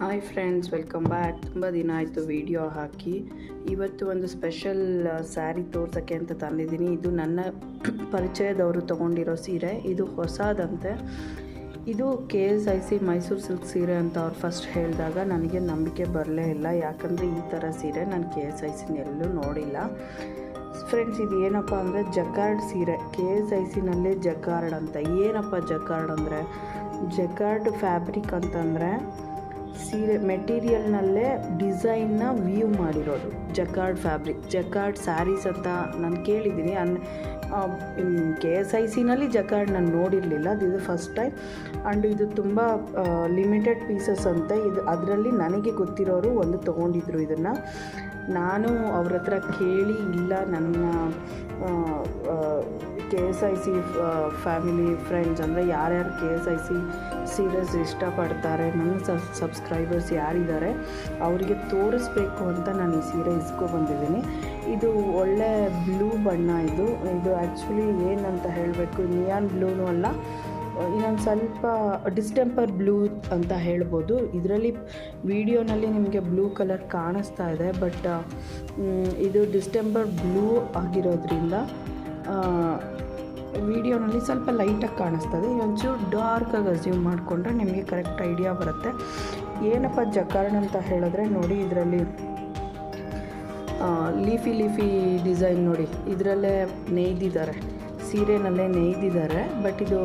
Hi friends welcome back ತುಂಬ ದಿನ ಆಯಿತು ವಿಡಿಯೋ ಹಾಕಿ. ಇವತ್ತು ಒಂದು ಸ್ಪೆಷಲ್ ಸ್ಯಾರಿ ತೋರ್ಸೋಕ್ಕೆ ಅಂತ ತಂದಿದ್ದೀನಿ. ಇದು ನನ್ನ ಪರಿಚಯದವರು ತೊಗೊಂಡಿರೋ ಸೀರೆ. ಇದು ಹೊಸದಂತೆ. ಇದು K S I C Mysore silk ಸೀರೆ ಅಂತ ಅವ್ರು ಫಸ್ಟ್ ಹೇಳಿದಾಗ ನನಗೆ ನಂಬಿಕೆ ಬರಲೇ ಇಲ್ಲ. ಯಾಕಂದರೆ ಈ ಥರ ಸೀರೆ ನಾನು ಕೆ ಎಸ್ ಐ ಸಿನ ಎಲ್ಲೂ ನೋಡಿಲ್ಲ. ಫ್ರೆಂಡ್ಸ್ ಇದು ಏನಪ್ಪ ಅಂದರೆ ಜಕಾರ್ಡ್ ಸೀರೆ. ಕೆ ಎಸ್ ಐ ಸಿನಲ್ಲೇ ಜಕಾರ್ಡ್ ಅಂತ. ಏನಪ್ಪ ಜಕಾರ್ಡ್ ಅಂದರೆ? ಜಕಾರ್ಡ್ ಫ್ಯಾಬ್ರಿಕ್ ಅಂತಂದರೆ ಸೀರೆ ಮೆಟೀರಿಯಲ್ನಲ್ಲೇ ಡಿಸೈನ್ನ ವ್ಯೂ ಮಾಡಿರೋದು. ಜಕಾರ್ಡ್ ಫ್ಯಾಬ್ರಿಕ್, ಜಕಾರ್ಡ್ ಸ್ಯಾರೀಸ್ ಅಂತ ನಾನು ಕೇಳಿದ್ದೀನಿ. ಅನ್ ಕೆ ಎಸ್ ಐ ಸಿನಲ್ಲಿ ಜಕಾರ್ಡ್ ನಾನು ನೋಡಿರಲಿಲ್ಲ. ಇದು ಫಸ್ಟ್ ಟೈಮ್ ಆ್ಯಂಡ್ ಇದು ತುಂಬ ಲಿಮಿಟೆಡ್ ಪೀಸಸ್ ಅಂತ. ಇದು ಅದರಲ್ಲಿ ನನಗೆ ಗೊತ್ತಿರೋರು ಒಂದು ತೊಗೊಂಡಿದ್ರು ಇದನ್ನು. ನಾನು ಅವ್ರ ಹತ್ರ ಕೇಳಿ ಇಲ್ಲ ನನ್ನ K S I C family friends ಅಂದರೆ ಯಾರ್ಯಾರು K S I C serious ಇಷ್ಟಪಡ್ತಾರೆ, ನನ್ನ ಸಬ್ಸ್ಕ್ರೈಬರ್ಸ್ ಯಾರಿದ್ದಾರೆ, ಅವರಿಗೆ ತೋರಿಸ್ಬೇಕು ಅಂತ ನಾನು ಈ ಸೀರೆ ಇಸ್ಕೊಬಂದಿದ್ದೀನಿ ಇದು ಒಳ್ಳೆ ಬ್ಲೂ ಬಣ್ಣ ಇದು. ಇದು ಆ್ಯಕ್ಚುಲಿ ಏನಂತ ಹೇಳಬೇಕು ನಿಯಾನ್ ಬ್ಲೂನೂ ಅಲ್ಲ, ಇನ್ನೊಂದು ಸ್ವಲ್ಪ ಡಿಸ್ಟೆಂಪರ್ ಬ್ಲೂ ಅಂತ ಹೇಳ್ಬೋದು. ಇದರಲ್ಲಿ ವಿಡಿಯೋನಲ್ಲಿ ನಿಮಗೆ ಬ್ಲೂ ಕಲರ್ ಕಾಣಿಸ್ತಾ ಇದೆ ಬಟ್ ಇದು ಡಿಸ್ಟೆಂಪರ್ ಬ್ಲೂ ಆಗಿರೋದ್ರಿಂದ ವಿಡಿಯೋನಲ್ಲಿ ಸ್ವಲ್ಪ ಲೈಟಾಗಿ ಕಾಣಿಸ್ತದೆ. ಒಂಚೂರು ಡಾರ್ಕಾಗಿ ಅಸ್ಯೂಮ್ ಮಾಡಿಕೊಂಡ್ರೆ ನಿಮಗೆ ಕರೆಕ್ಟ್ ಐಡಿಯಾ ಬರುತ್ತೆ. ಏನಪ್ಪ ಜಕಾರ್ಡ್ ಅಂತ ಹೇಳಿದ್ರೆ ನೋಡಿ ಇದರಲ್ಲಿ ಲೀಫಿ ಲೀಫಿ ಡಿಸೈನ್ ನೋಡಿ. ಇದರಲ್ಲೇ ನೇಯ್ದಿದ್ದಾರೆ. ಸೀರೆನಲ್ಲೇ ನೇಯ್ದಿದ್ದಾರೆ. ಬಟ್ ಇದು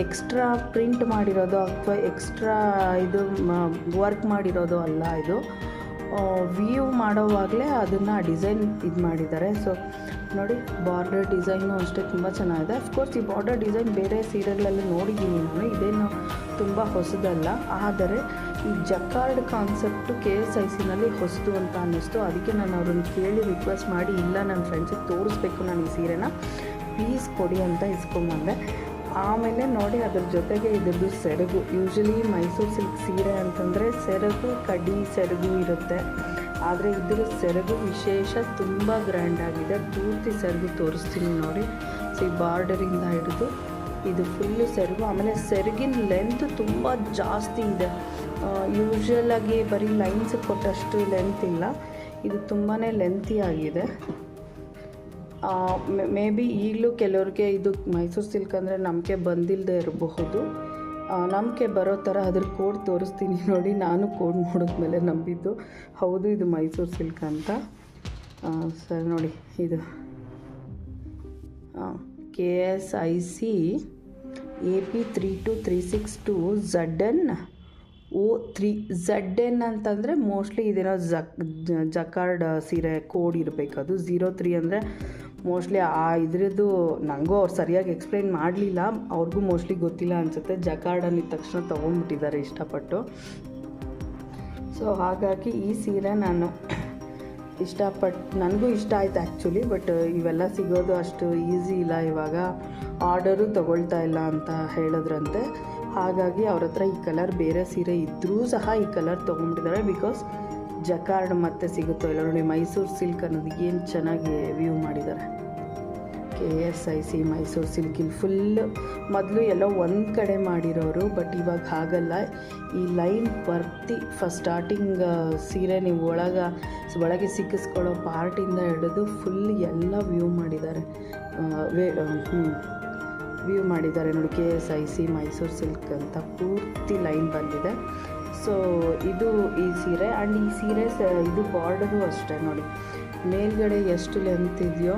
ಎಕ್ಸ್ಟ್ರಾ ಪ್ರಿಂಟ್ ಮಾಡಿರೋದು ಅಥವಾ ಎಕ್ಸ್ಟ್ರಾ ಇದು ವರ್ಕ್ ಮಾಡಿರೋದು ಅಲ್ಲ ಇದು. ವ್ಯೂ ಮಾಡೋವಾಗಲೇ ಅದನ್ನು ಡಿಸೈನ್ ಇದು ಮಾಡಿದ್ದಾರೆ. ಸೊ ನೋಡಿ ಬಾರ್ಡರ್ ಡಿಸೈನು ಅಷ್ಟೇ ತುಂಬ ಚೆನ್ನಾಗಿದೆ. ಅಫ್ಕೋರ್ಸ್ ಈ ಬಾರ್ಡರ್ ಡಿಸೈನ್ ಬೇರೆ ಸೀರೆಗಳಲ್ಲಿ ನೋಡಿದ್ದೀನಿ ನಾನು. ಇದೇನು ತುಂಬ ಹೊಸದಲ್ಲ. ಆದರೆ, ಈ jacquard concept K S I ಸಿನಲ್ಲಿ ಹೊಸದು ಅಂತ ಅನ್ನಿಸ್ತು. ಅದಕ್ಕೆ ನಾನು ಅವ್ರನ್ನ ಕೇಳಿ ರಿಕ್ವೆಸ್ಟ್ ಮಾಡಿ, ಇಲ್ಲ ನನ್ನ ಫ್ರೆಂಡ್ಸಿಗೆ ತೋರಿಸ್ಬೇಕು ನಾನು ಈ ಸೀರೆನ ಪ್ಲೀಸ್ ಕೊಡಿ ಅಂತ ಇಸ್ಕೊಂಬಂದೆ. ಆಮೇಲೆ ನೋಡಿ, ಅದ್ರ ಜೊತೆಗೆ ಇದ್ರದ್ದು ಸೆರಗು. ಯೂಶಲಿ ಮೈಸೂರು ಸಿಲ್ಕ್ ಸೀರೆ ಅಂತಂದರೆ ಸೆರಗು, ಕಡಿ ಸೆರಗು ಇರುತ್ತೆ. ಆದರೆ ಇದ್ರ ಸೆರಗು ವಿಶೇಷ ತುಂಬ ಗ್ರ್ಯಾಂಡಾಗಿದೆ ಪೂರ್ತಿ ಸೆರಗು ತೋರಿಸ್ತೀನಿ ನೋಡಿ. ಸೊ ಈ ಬಾರ್ಡರಿಂದ ಹಿಡಿದು ಇದು ಫುಲ್ಲು ಸೆರಗು. ಆಮೇಲೆ ಸೆರಗಿನ ಲೆಂತ್ ತುಂಬ ಜಾಸ್ತಿ ಇದೆ. ಯೂಶ್ವಲಾಗಿ ಬರೀ ಲೈನ್ಸ್ ಕೊಟ್ಟಷ್ಟು ಲೆಂತ್ ಇಲ್ಲ. ಇದು ತುಂಬಾ ಲೆಂತಿ ಆಗಿದೆ. ಮೇ ಬಿ ಈಗಲೂ ಕೆಲವ್ರಿಗೆ ಇದು ಮೈಸೂರು ಸಿಲ್ಕ್ ಅಂದರೆ ನಂಬಿಕೆ ಬಂದಿಲ್ಲದೆ ಇರಬಹುದು. ನಂಬಿಕೆ ಬರೋ ಥರ ಅದ್ರ ಕೋಡ್ ತೋರಿಸ್ತೀನಿ ನೋಡಿ. ನಾನು ಕೋಡ್ ನೋಡಿದ್ಮೇಲೆ ನಂಬಿದ್ದು. ಹೌದು, ಇದು ಮೈಸೂರು ಸಿಲ್ಕ್ ಅಂತ. ಸರ್ ನೋಡಿ, ಇದು. K S I C A P three two three six two Z N O three. Z N ಅಂತಂದರೆ ಮೋಸ್ಟ್ಲಿ ಇದೇನೋ ಜಕ್ ಜಕಾರ್ಡ್ ಸೀರೆ ಕೋಡ್ ಇರಬೇಕು. ಅದು ಝೀರೋ ತ್ರೀ ಅಂದರೆ ಮೋಸ್ಟ್ಲಿ ಆ ಇದ್ರದ್ದು ನನಗೂ ಅವ್ರು ಸರಿಯಾಗಿ ಎಕ್ಸ್ಪ್ಲೈನ್ ಮಾಡಲಿಲ್ಲ. ಅವ್ರಿಗೂ ಮೋಸ್ಟ್ಲಿ ಗೊತ್ತಿಲ್ಲ ಅನಿಸುತ್ತೆ. ಜಕಾರ್ಡ್ ಇದ್ದ ತಕ್ಷಣ ತೊಗೊಂಡ್ಬಿಟ್ಟಿದ್ದಾರೆ ಇಷ್ಟಪಟ್ಟು. ಸೊ ಹಾಗಾಗಿ ಈ ಸೀರೆ ನಾನು ಇಷ್ಟಪಟ್ಟು ನನಗೂ ಇಷ್ಟ ಆಯ್ತು ಆ್ಯಕ್ಚುಲಿ ಬಟ್ ಇವೆಲ್ಲ ಸಿಗೋದು ಅಷ್ಟು ಈಸಿ ಇಲ್ಲ ಇವಾಗ. ಆರ್ಡರು ತೊಗೊಳ್ತಾ ಇಲ್ಲ ಅಂತ ಹೇಳಿದ್ರಂತೆ. ಹಾಗಾಗಿ ಅವ್ರ ಹತ್ರ ಈ ಕಲರ್ ಬೇರೆ ಸೀರೆ ಇದ್ದರೂ ಸಹ ಈ ಕಲರ್ ತೊಗೊಂಡಿದ್ದಾರೆ ಬಿಕಾಸ್ ಜಕಾರ್ಡ್ ಮತ್ತೆ ಸಿಗುತ್ತೋ ಇಲ್ಲ ನೋಡಿ, ಮೈಸೂರು ಸಿಲ್ಕ್ ಅನ್ನೋದು ಏನು ಚೆನ್ನಾಗಿ ವ್ಯೂ ಮಾಡಿದ್ದಾರೆ. K S I C Mysore silk ಇಲ್ಲಿ ಫುಲ್ ಮೊದಲು ಎಲ್ಲೋ ಒಂದು ಕಡೆ ಮಾಡಿರೋರು ಬಟ್ ಇವಾಗ ಹಾಗಲ್ಲ. ಈ ಲೈನ್ ಬರ್ತಿ ಫಸ್ಟ್ ಸ್ಟಾರ್ಟಿಂಗ್ ಸೀರೆ ನೀವು ಒಳಗ, ಒಳಗೆ ಸಿಕ್ಕಿಸ್ಕೊಳ್ಳೋ ಪಾರ್ಟಿಂದ ಹಿಡಿದು ಫುಲ್ ಎಲ್ಲ ವ್ಯೂ ಮಾಡಿದ್ದಾರೆ. ವೇ ವ್ಯೂ ಮಾಡಿದ್ದಾರೆ ನೋಡಿ K S I C Mysore silk ಅಂತ ಪೂರ್ತಿ ಲೈನ್ ಬಂದಿದೆ. ಸೊ ಇದು ಈ ಸೀರೆ ಆ್ಯಂಡ್ ಈ ಸೀರೆ ಇದು ಬಾರ್ಡರು ಅಷ್ಟೇ ನೋಡಿ. ಮೇಲ್ಗಡೆ ಎಷ್ಟು ಲೆಂತ್ ಇದೆಯೋ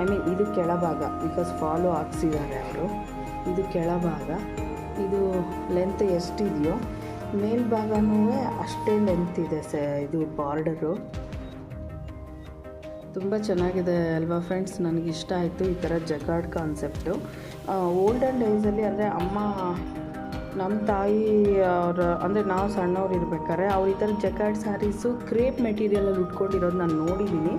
ಐ ಮೀನ್ ಇದು ಕೆಳಭಾಗ ಬಿಕಾಸ್ ಫಾಲೋ ಹಾಕ್ಸಿದ್ದಾರೆ ಅವರು. ಇದು ಕೆಳಭಾಗ, ಇದು ಲೆಂತ್ ಎಷ್ಟಿದೆಯೋ ಮೇಲ್ಭಾಗನೂ ಅಷ್ಟೇ ಲೆಂತ್ ಇದೆ ಸ ಇದು ಬಾರ್ಡರು ತುಂಬ ಚೆನ್ನಾಗಿದೆ ಅಲ್ವಾ ಫ್ರೆಂಡ್ಸ್ ನನಗೆ ಇಷ್ಟ ಆಯಿತು ಈ ಥರ ಜಗಾರ್ಡ್ ಕಾನ್ಸೆಪ್ಟು ಓಲ್ಡನ್ ಡೇಸಲ್ಲಿ ಅಂದರೆ ಅಮ್ಮ ನಮ್ಮ ತಾಯಿ ಅವ್ರ, ಅಂದರೆ ನಾವು ಸಣ್ಣವ್ರು ಇರ್ಬೇಕಾದ್ರೆ ಅವ್ರು ಈ ಥರ ಜಕಾರ್ಡ್ ಸ್ಯಾರೀಸು ಕ್ರೇಪ್ ಮೆಟೀರಿಯಲಲ್ಲಿ ಉಟ್ಕೊಂಡಿರೋದು ನಾನು ನೋಡಿದ್ದೀನಿ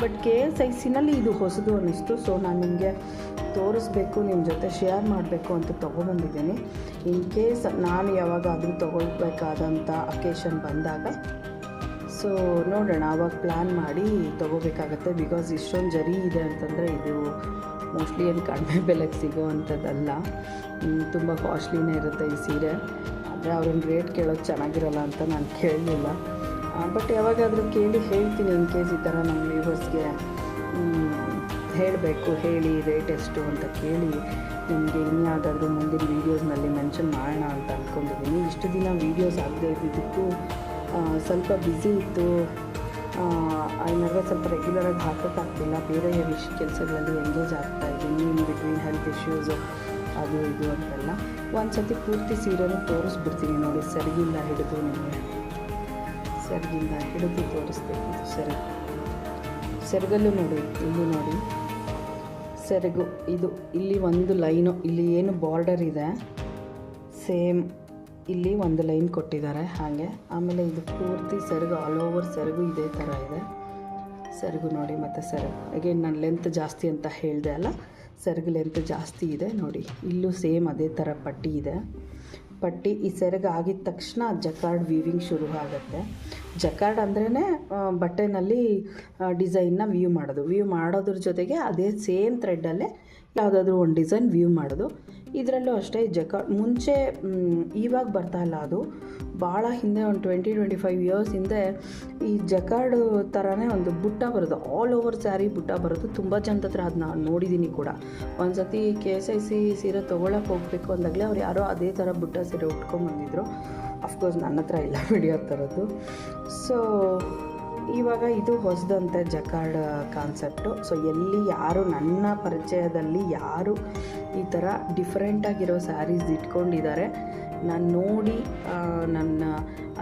ಬಟ್ ಕೆ ಎಸ್ ಐ ಸಿನಲ್ಲಿ ಇದು ಹೊಸದು ಅನ್ನಿಸ್ತು. ಸೊ ನಾನು ನಿಮಗೆ ತೋರಿಸ್ಬೇಕು ನಿಮ್ಮ ಜೊತೆ ಶೇರ್ ಮಾಡಬೇಕು ಅಂತ ತೊಗೊಬಂದಿದ್ದೀನಿ ಇನ್ ಕೇಸ್ ನಾನು ಯಾವಾಗಾದರೂ ತೊಗೊಳ್ಬೇಕಾದಂಥ ಅಕೇಶನ್ ಬಂದಾಗ, ಸೊ ನೋಡೋಣ ಆವಾಗ ಪ್ಲ್ಯಾನ್ ಮಾಡಿ ತೊಗೋಬೇಕಾಗತ್ತೆ. ಬಿಕಾಸ್ ಇಷ್ಟೊಂದು ಜರಿ ಇದೆ ಅಂತಂದರೆ ಇದು ಮೋಸ್ಟ್ಲಿ ಏನು ಕಡಿಮೆ ಬೆಲೆಗೆ ಸಿಗೋ ಅಂಥದ್ದಲ್ಲ ತುಂಬ ಕಾಸ್ಟ್ಲಿನೇ ಇರುತ್ತೆ ಈ ಸೀರೆ. ಆದರೆ ಅವ್ರನ್ನ ರೇಟ್ ಕೇಳೋದು ಚೆನ್ನಾಗಿರಲ್ಲ ಅಂತ ನಾನು ಕೇಳಲಿಲ್ಲ. ಬಟ್ ಯಾವಾಗಾದರೂ ಕೇಳಿ ಹೇಳ್ತೀನಿ ಇನ್ ಕೇಸ್ ಈ ಥರ ನಮ್ಮ ವ್ಯೂವರ್ಸ್ಗೆ. ಹೇಳಬೇಕು, ಹೇಳಿ ರೇಟ್ ಎಷ್ಟು ಅಂತ ಕೇಳಿ. ನಿಮಗೆ ಇನ್ಯಾವುದಾದ್ರೂ ಮುಂದಿನ ವೀಡಿಯೋಸ್ನಲ್ಲಿ ಮೆನ್ಷನ್ ಮಾಡೋಣ ಅಂತ ಅಂದ್ಕೊಂಡಿದ್ದೀನಿ ಇಷ್ಟು ದಿನ ವೀಡಿಯೋಸ್ ಆಗದೆ ಇದ್ದಿದ್ದಕ್ಕೂ ಸ್ವಲ್ಪ ಬ್ಯುಸಿ ಇತ್ತು. ನಡುವೆ ಸ್ವಲ್ಪ ರೆಗ್ಯುಲರಾಗಿ ಹಾಕೋಕ್ಕಾಗ್ತಿಲ್ಲ ಬೇರೆ ವಿಷಯ ಕೆಲಸಗಳಲ್ಲಿ ಎಂಗೇಜ್ ಆಗ್ತಾ ಇದ್ದೀನಿ. ಇನ್ ಬಿಟ್ವೀನ್ ಹೆಲ್ತ್ ಇಶ್ಯೂಸು ಅದು ಇದು ಅಂತೆಲ್ಲ. ಒಂದು ಸತಿ ಪೂರ್ತಿ ಸೀರೆನೂ ತೋರಿಸ್ಬಿಡ್ತೀನಿ ನೋಡಿ. ಸರಿಗಿಲ್ಲ ಹಿಡಿದು ನಿಮಗೆ. ಸರಿಗಿಲ್ಲ ಹಿಡಿದು ತೋರಿಸ್ಬೇಕು ಸರಿ. ಸೆರಗು ಸೆರಗಲ್ಲೂ ನೋಡಿ, ಇಲ್ಲಿ ನೋಡಿ. ಸೆರಗು, ಇದು ಇಲ್ಲಿ ಒಂದು ಲೈನು, ಇಲ್ಲಿ ಏನು ಬಾರ್ಡರ್ ಇದೆ. ಸೇಮ್ ಇಲ್ಲಿ ಒಂದು ಲೈನ್ ಕೊಟ್ಟಿದ್ದಾರೆ ಹಾಗೆ. ಆಮೇಲೆ ಇದು ಪೂರ್ತಿ ಸೆರಗು ಆಲ್ ಓವರ್ ಸೆರಗು ಇದೇ ಥರ ಇದೆ. ಸೆರಗು ನೋಡಿ ಮತ್ತು ಸೆರಗು. ಅಗೇನ್ ನಾನು ಲೆಂತ್ ಜಾಸ್ತಿ ಅಂತ ಹೇಳಿದೆ ಅಲ್ಲ, ಸೆರಗು ಲೆಂತ್ ಜಾಸ್ತಿ ಇದೆ ನೋಡಿ. ಇಲ್ಲೂ ಸೇಮ್ ಅದೇ ಥರ ಪಟ್ಟಿ ಇದೆ. ಪಟ್ಟಿ, ಈ ಸೆರಗು ಆಗಿದ ತಕ್ಷಣ ಜಕಾರ್ಡ್ ವೀವಿಂಗ್ ಶುರು ಆಗುತ್ತೆ. ಜಕಾರ್ಡ್ ಅಂದ್ರೇ ಬಟ್ಟೆನಲ್ಲಿ ಡಿಸೈನ್ನ ವ್ಯೂ ಮಾಡೋದು. ವ್ಯೂ ಮಾಡೋದ್ರ ಜೊತೆಗೆ ಅದೇ ಸೇಮ್ ಥ್ರೆಡ್ಡಲ್ಲೇ ಯಾವುದಾದ್ರೂ ಒಂದು ಡಿಸೈನ್ ವ್ಯೂ ಮಾಡೋದು. ಇದರಲ್ಲೂ ಅಷ್ಟೇ ಜಕಾರ್ಡ್ ಮುಂಚೆ ಇವಾಗ ಬರ್ತಾ ಇಲ್ಲ ಅದು. ಭಾಳ ಹಿಂದೆ ಒಂದು ಟ್ವೆಂಟಿ ಟ್ವೆಂಟಿ ಫೈವ್ ಇಯರ್ಸ್ ಹಿಂದೆ ಈ ಜಕಾರ್ಡ್ ಥರನೇ ಒಂದು ಬುಟ್ಟ ಬರೋದು. ಆಲ್ ಓವರ್ ಸ್ಯಾರಿ ಬುಟ್ಟ ಬರೋದು. ತುಂಬ ಜನದ ಹತ್ರ ಅದು ನಾನು ನೋಡಿದ್ದೀನಿ ಕೂಡ. ಒಂದು ಸತಿ ಕೆ ಎಸ್ ಐ ಸಿ ಸೀರೆ ತೊಗೊಳಕ್ಕೆ ಹೋಗಬೇಕು ಅಂದಾಗಲೇ ಅವ್ರು ಯಾರೋ ಅದೇ ಥರ ಬುಟ್ಟ ಸೀರೆ ಉಟ್ಕೊಂಡ್ಬಂದಿದ್ರು ಅಫ್ಕೋರ್ಸ್ ನನ್ನ ಹತ್ರ ಇಲ್ಲ ವಿಡಿಯೋ ಥರದ್ದು ಸೊ ಇವಾಗ ಇದು ಹೊಸದಂತೆ ಜಕಾರ್ಡ್ ಕಾನ್ಸೆಪ್ಟು ಸೊ ಎಲ್ಲಿ ಯಾರು ನನ್ನ ಪರಿಚಯದಲ್ಲಿ ಯಾರು ಈ ಥರ ಡಿಫ್ರೆಂಟಾಗಿರೋ ಸ್ಯಾರೀಸ್ ಇಟ್ಕೊಂಡಿದ್ದಾರೆ, ನಾನು ನೋಡಿ ನನ್ನ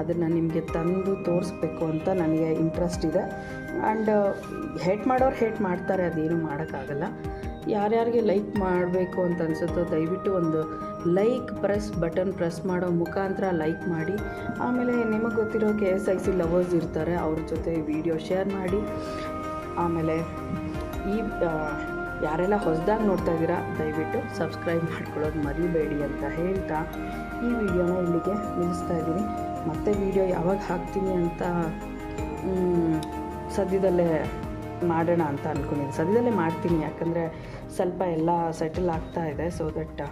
ಅದನ್ನು ನಿಮಗೆ ತಂದು ತೋರಿಸ್ಬೇಕು ಅಂತ ನನಗೆ ಇಂಟ್ರೆಸ್ಟ್ ಇದೆ. ಆ್ಯಂಡ್ ಹೇಟ್ ಮಾಡೋರು ಹೇಟ್ ಮಾಡ್ತಾರೆ, ಅದೇನು ಮಾಡೋಕ್ಕಾಗಲ್ಲ. ಯಾರ್ಯಾರಿಗೆ ಲೈಕ್ ಮಾಡಬೇಕು ಅಂತ ಅನಿಸುತ್ತೋ ದಯವಿಟ್ಟು ಒಂದು ಲೈಕ್ ಪ್ರೆಸ್ ಬಟನ್ ಪ್ರೆಸ್ ಮಾಡೋ ಮುಖಾಂತರ ಲೈಕ್ ಮಾಡಿ. ಆಮೇಲೆ ನಿಮಗೆ ಗೊತ್ತಿರೋ K S I C lovers ಇರ್ತಾರೆ, ಅವ್ರ ಜೊತೆ ವಿಡಿಯೋ ಶೇರ್ ಮಾಡಿ. ಆಮೇಲೆ ಈ ಯಾರೆಲ್ಲ ಹೊಸದಾಗಿ ನೋಡ್ತಾ ಇದ್ದೀರಾ, ದಯವಿಟ್ಟು ಸಬ್ಸ್ಕ್ರೈಬ್ ಮಾಡ್ಕೊಳ್ಳೋದು ಮರಿಬೇಡಿ ಅಂತ ಹೇಳ್ತಾ ಈ ವಿಡಿಯೋನ ಇಲ್ಲಿಗೆ ನಿಲ್ಲಿಸ್ತಾ ಇದ್ದೀನಿ. ಮತ್ತೆ ವಿಡಿಯೋ ಯಾವಾಗ ಹಾಕ್ತೀನಿ ಅಂತ ಸದ್ಯದಲ್ಲೇ ಮಾಡೋಣ ಅಂತ ಅಂದ್ಕೊಂಡಿದ್ದೀನಿ ಸದ್ಯದಲ್ಲೇ ಮಾಡ್ತೀನಿ. ಯಾಕಂದರೆ ಸ್ವಲ್ಪ ಎಲ್ಲ ಸೆಟಲ್ ಆಗ್ತಾ ಇದೆ. ಸೊ ದಟ್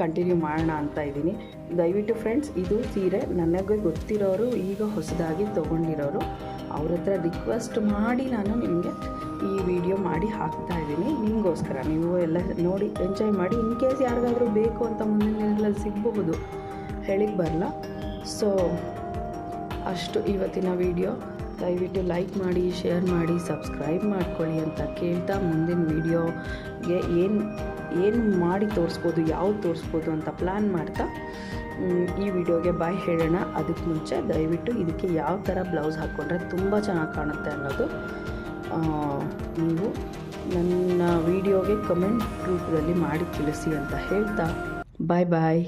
ಕಂಟಿನ್ಯೂ ಮಾಡೋಣ ಅಂತ ಇದ್ದೀನಿ. ದಯವಿಟ್ಟು ಫ್ರೆಂಡ್ಸ್ ಇದು ಸೀರೆ ನನಗೆ ಗೊತ್ತಿರೋರು, ಈಗ ಹೊಸದಾಗಿ ತೊಗೊಂಡಿರೋರು, ಅವ್ರ ಹತ್ರ ರಿಕ್ವೆಸ್ಟ್ ಮಾಡಿ ನಾನು ನಿಮಗೆ ಈ ವಿಡಿಯೋ ಮಾಡಿ ಹಾಕ್ತಾ ಇದ್ದೀನಿ. ನಿಮಗೋಸ್ಕರ ನೀವು ಎಲ್ಲ ನೋಡಿ ಎಂಜಾಯ್ ಮಾಡಿ. ಇನ್ ಕೇಸ್ ಯಾರಿಗಾದರೂ ಬೇಕು ಅಂತ ಮುಂದಿನ ದಿನಗಳಲ್ಲಿ ಸಿಗಬಹುದು. ಹೇಳಿಕ್ಕೆ ಬರಲ್ಲ ಸೊ ಅಷ್ಟು ಇವತ್ತಿನ ವಿಡಿಯೋ ದಯವಿಟ್ಟು ಲೈಕ್ ಮಾಡಿ, ಶೇರ್ ಮಾಡಿ, ಸಬ್ಸ್ಕ್ರೈಬ್ ಮಾಡ್ಕೊಳ್ಳಿ ಅಂತ ಕೇಳ್ತಾ ಮುಂದಿನ ವೀಡಿಯೋಗೆ ಏನು ಏನು ಮಾಡಿ ತೋರಿಸ್ಬೋದು, ಯಾವ್ದು ತೋರಿಸ್ಬೋದು ಅಂತ ಪ್ಲ್ಯಾನ್ ಮಾಡ್ತಾ ಈ ವಿಡಿಯೋಗೆ ಬಾಯ್ ಹೇಳೋಣ. ಅದಕ್ಕೆ ಮುಂಚೆ ದಯವಿಟ್ಟು ಇದಕ್ಕೆ ಯಾವ ಥರ ಬ್ಲೌಸ್ ಹಾಕ್ಕೊಂಡ್ರೆ ತುಂಬ ಚೆನ್ನಾಗಿ ಕಾಣುತ್ತೆ ಅನ್ನೋದು ನೀವು ನನ್ನ ವಿಡಿಯೋಗೆ ಕಮೆಂಟ್ ರೂಪದಲ್ಲಿ ಮಾಡಿ ತಿಳಿಸಿ ಅಂತ ಹೇಳ್ತಾ. ಬಾಯ್ ಬಾಯ್